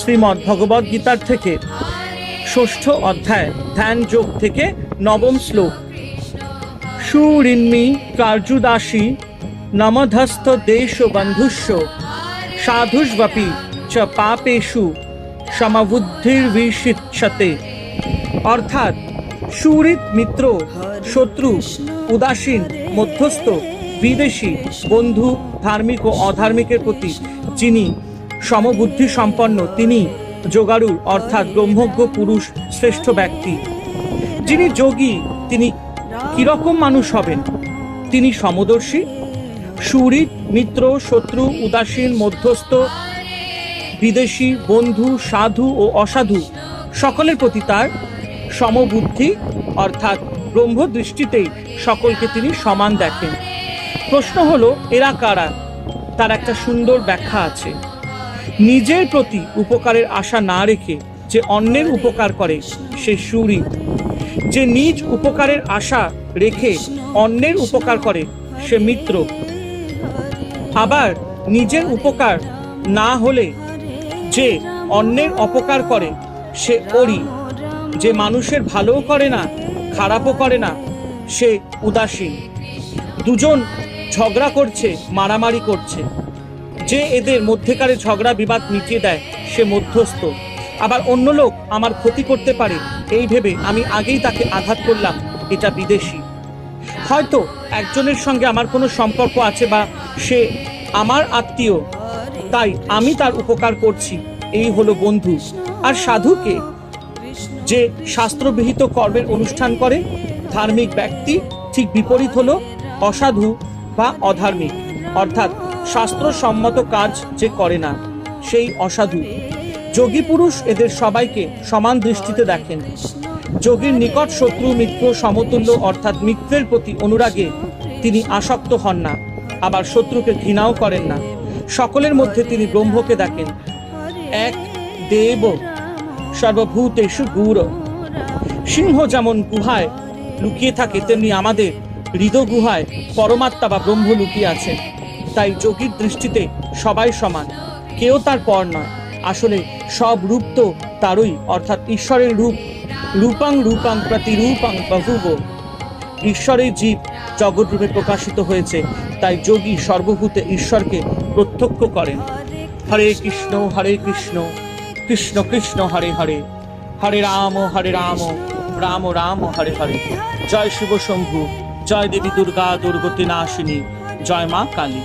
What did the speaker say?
শ্রীমদ্ ভগবদ গীতার থেকে। ষষ্ঠ অধ্যায়, ধ্যান যোগ থেকে নবম শ্লোক। সুরিন্মি কার্যুদাসী নমধস্থ দেশ বন্ধুস্য সাধুষ্বপি চ পাপেষু সমবুদ্ধির্বিষিচ্ছতে অর্থাৎ সুহৃদ মিত্র, শত্রু, উদাসীন, মধ্যস্থ, বিদেশি, বন্ধু, ধার্মিক ও অধার্মিকের প্রতি যিনি সমবুদ্ধি সম্পন্ন তিনি যোগারু অর্থাৎ ব্রহ্মজ্ঞ পুরুষ শ্রেষ্ঠ ব্যক্তি। যিনি যোগী, তিনি কীরকম মানুষ হবেন? তিনি সমদর্শী সুহৃদ মিত্র, শত্রু, উদাসীন, মধ্যস্থ, বিদেশি, বন্ধু, সাধু ও অসাধু। সকলের প্রতি তার সমবুদ্ধি অর্থাৎ ব্রহ্ম দৃষ্টিতেই সকলকে তিনি সমান দেখেন। প্রশ্ন হলো, এরা কারা? তার একটা সুন্দর ব্যাখ্যা আছে। নিজের প্রতি উপকারের আশা না রেখে যে অন্যের উপকার করে, সে সুহৃদ যে নিজ উপকারের আশা রেখে অন্যের উপকার করে, সে মিত্র। আবার নিজের উপকার না হলে যে অন্যের অপকার করে, সে ওরি যে মানুষের ভালোও করে না, খারাপও করে না, সে উদাসীন। দুজন ঝগড়া করছে, মারামারি করছে। যে এদের মধ্যেকারে ঝগড়া বিবাদ মিটিয়ে দেয়, সে মধ্যস্থ। আবার অন্য লোক আমার ক্ষতি করতে পারে, এই ভেবে আমি আগেই তাকে আঘাত করলাম, এটা বিদেশি। হয়তো একজনের সঙ্গে আমার কোনো সম্পর্ক আছে বা সে আমার আত্মীয়, তাই আমি তার উপকার করছি, এই হলো বন্ধু। আর সাধুকে যে শাস্ত্রবিহিত কর্মের অনুষ্ঠান করে, ধার্মিক ব্যক্তি ঠিক বিপরীত হলো অসাধু বা অধার্মিক। অর্থাৎ শাস্ত্রসম্মত কাজ যে করে না, সেই অসাধু। যোগী পুরুষ এদের সবাইকে সমান দৃষ্টিতে দেখেন। যোগীর নিকট শত্রু, মিত্র, সমতুল্য অর্থাৎ মিত্রের প্রতি অনুরাগে তিনি আসক্ত হন না, আবার শত্রুকে ঘৃণাও করেন না। সকলের মধ্যে তিনি ব্রহ্মকে দেখেন। এক দেব সর্বভূতেষু গৌর। সিংহ যেমন গুহায় লুকিয়ে থাকে, তেমনি আমাদের হৃদয় গুহায় পরমাত্মা বা ব্রহ্ম লুকিয়ে আছেন তাই যোগীর দৃষ্টিতে সবাই সমান। কেউ তার পর নয়। আসলে সব রূপ তো তারই, অর্থাৎ ঈশ্বরের রূপ। রূপাং রূপাং প্রতিরূপাং বহুব। ঈশ্বরের জীব, জগৎ রূপে প্রকাশিত হয়েছে, তাই যোগী সর্বভূতে ঈশ্বরকে প্রত্যক্ষ করেন। হরে কৃষ্ণ হরে কৃষ্ণ। কৃষ্ণ কৃষ্ণ, হরে হরে। হরে রাম হরে রাম। রাম রাম, হরে হরে। জয় শিব শম্ভু। জয় দেবী দুর্গা দুর্গতি নাশিনী জয় মা কালী।